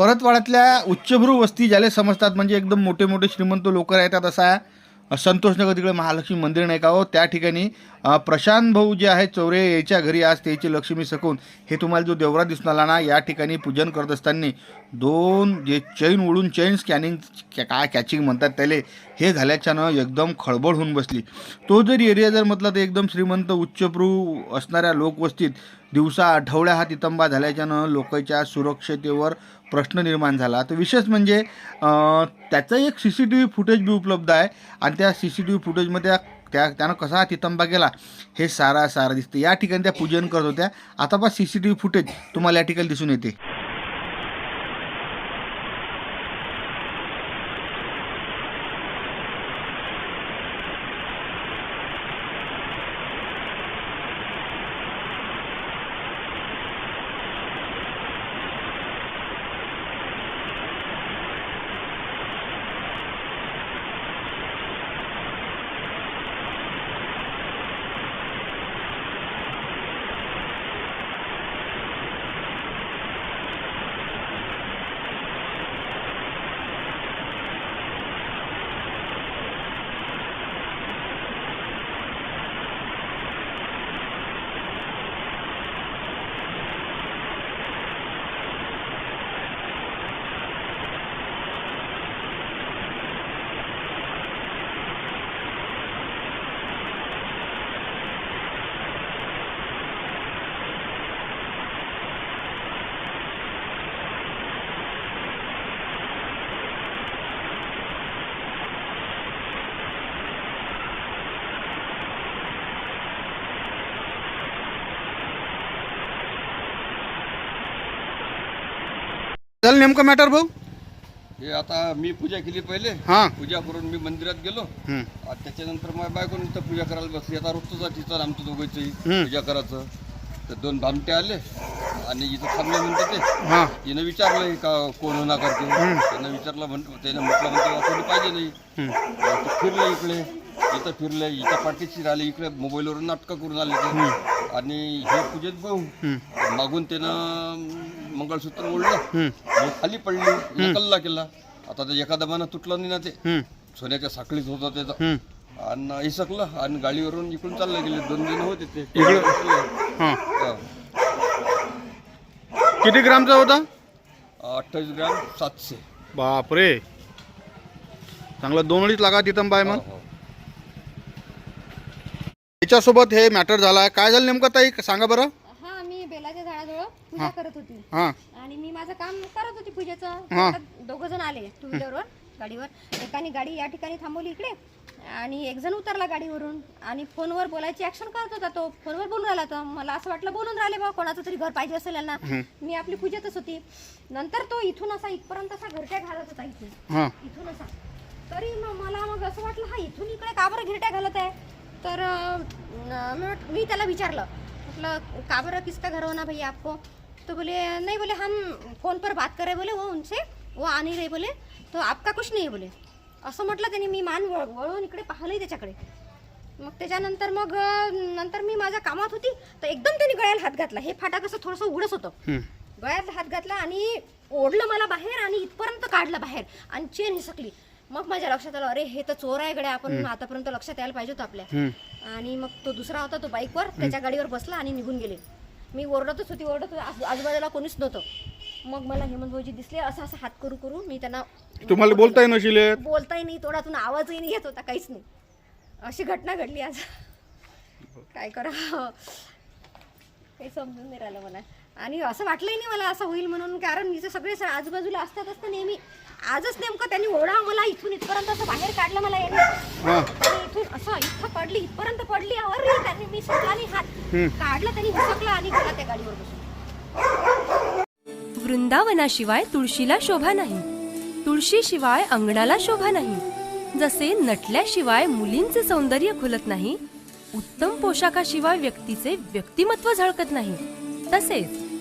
परतवाड्यातल्या उच्चभ्रू वस्ती ज्याला समजतात म्हणजे एकदम मोठे मोठे श्रीमंत लोक राहतात असा संतोषनगर तिकडे महालक्ष्मी मंदिर नाही का हो? त्या ठिकाणी प्रशांत भाऊ जे आहे चौरे याच्या घरी आज त्याची लक्ष्मी सकून हे तुम्हाला जो देवरा दिसून आला ना या ठिकाणी पूजन करत असताना दोन जे चैन उडून चैन स्कॅनिंग काय कॅचिंग म्हणतात त्याले हे झाल्याच्यानं एकदम खळबळ होऊन बसली. तो जर एरिया जर म्हटलं तर एकदम श्रीमंत उच्चप्रू असणाऱ्या लोकवस्तीत दिवसा आठवड्या हा तितंबा झाल्याच्यानं लोकांच्या सुरक्षतेवर प्रश्न निर्माण झाला. तर विशेष म्हणजे त्याचं एक C C T V footage बी उपलब्ध आहे. आणि त्या सी सी टी व्ही फुटेजमध्ये त्या त्यानं कसा तितंबा केला हे सारा सारा दिसतं या ठिकाणी त्या पूजन करत होत्या. आता पण C C T V footage तुम्हाला या ठिकाणी दिसून येते. चल नेमकं मॅटर भाऊ? हे आता मी पूजा केली पहिले. हां. पूजा करून मी मंदिरात गेलो. हं. त्याच्यानंतर माझ्या बायकोने इथं पूजा करायला बसली. आता रोजच तिथं आमचं दोघांचंही हं. पूजा करायचं. तर दोन भामटे आले. आणि इथं थांबले म्हणते ते. हां. तिनं विचारलं हे का कोण होणार करते? त्यानं विचारलं म्हण त्यानं म्हटलं म्हणते कोणी पाहिजे नाही. हं. मग ते फिरले इकडे. इथं फिरले. इथं पाठीशी राहिले. इकडे मोबाईलवरून नाटकं करून आले ते. आणि हे पूजेत भाऊ हं. मागून त्यानं मंगळसूत्र ओढलं खाली पडली कल्ला. केला आता ते एका दमानं तुटलं नाही ना ते. सोन्याच्या साखळीत होता त्याचा. आणि इसकलं आणि गाडीवरून इकडून चालले गेले. दोन जण होते ते. किती ग्रामचा होता? अठ्ठावीस ग्राम सातशे. बापरे. चांगलं दोन अडीच लागा तिथं बाय मग. हो, हो. त्याच्यासोबत हे मॅटर झाला काय झालं नेमकं ताई? सांगा बरं हा मी बेलाच्या झाडाजवळ पूजा करत होती. हां. आणि मी माझं काम करत होती पूजेचं. दोघ जण आले टू व्हीलरवर गाडीवर. एकाने गाडी या ठिकाणी थांबवली इकडे आणि एक जण उतरला गाडीवरून आणि फोनवर बोलायची ऍक्शन करत होता तो. फोनवर बोलून राहिला तर मला असं वाटलं बोलून राहिले बा कोणाचं तरी घर पाहिजे असेल यांना. मी आपली पूजेतच होती. नंतर तो इथून असा इथपर्यंत असा घरट्या घालत होता इथून इथून असा. तरी मग मला मग असं वाटलं हा इथून इकडे का बरं घिरट्या घालत आहे? तर मी त्याला विचारलं. म्हटलं का बरं किसका घर होना भैया आपको? तो बोले नहीं बोले हम फोन पर बात कर रहे बोले वो उनसे वो आ नहीं रहे बोले तो आपका कुछ नहीं बोले। असं म्हटलं त्यांनी मी मान वळ वळून इकडे पाहिलंही त्याच्याकडे. मग त्याच्यानंतर मग नंतर मी माझ्या कामात होती तर एकदम त्यांनी गळ्याला हात घातला. हे फाटा कसं थोडंसं उघडच होतं. गळ्यात हात घातला आणि ओढलं मला बाहेर आणि इथपर्यंत काढलं बाहेर आणि चेन हिसकली. मग माझ्या लक्षात आलं अरे हे तर चोर आहे गड्या आपण आतापर्यंत लक्षात यायला पाहिजे होतं आपल्या. आणि मग तो दुसरा होता तो बाईकवर त्याच्या गाडीवर बसला आणि निघून गेले. मी ओरडतच होती ओरडत होती. आजू- आजूबाजूला कोणीच नव्हतं. मग मला हेमंत भाऊजी दिसले असं असं हात करू करू मी त्यांना तुम्हाला बोलताय नशील येत. बोलताही नाही तोडातून आवाजही नाही येत होता काहीच नाही. अशी घटना घडली आज. काय करा काही समजून नाही राहिलं मला. आणि असं वाटलंही नाही मला असं होईल म्हणून कारण इथे सगळे स- आजूबाजूला असतात असतं नेहमी आजच नेमकं त्यांनी ओढा मला इथून इथपर्यंत असं बाहेर काढलं मला याने. हां आणि इथून असं इथं पडली इथपर्यंत पडली. अरे त्यांनी मी सुटला नाही हात. काढला त्यांनी हुसकला आणि गेला त्या गाडीवर बसून वृंदावनाशिवाय तुळशीला शोभा नाही. तुळशीशिवाय अंगणाला शोभा नाही. जसे नटल्याशिवाय मुलींचे सौंदर्य खुलत नाही उत्तम पोशाखाशिवाय व्यक्तीचे व्यक्तिमत्व झळकत नाही. तसेच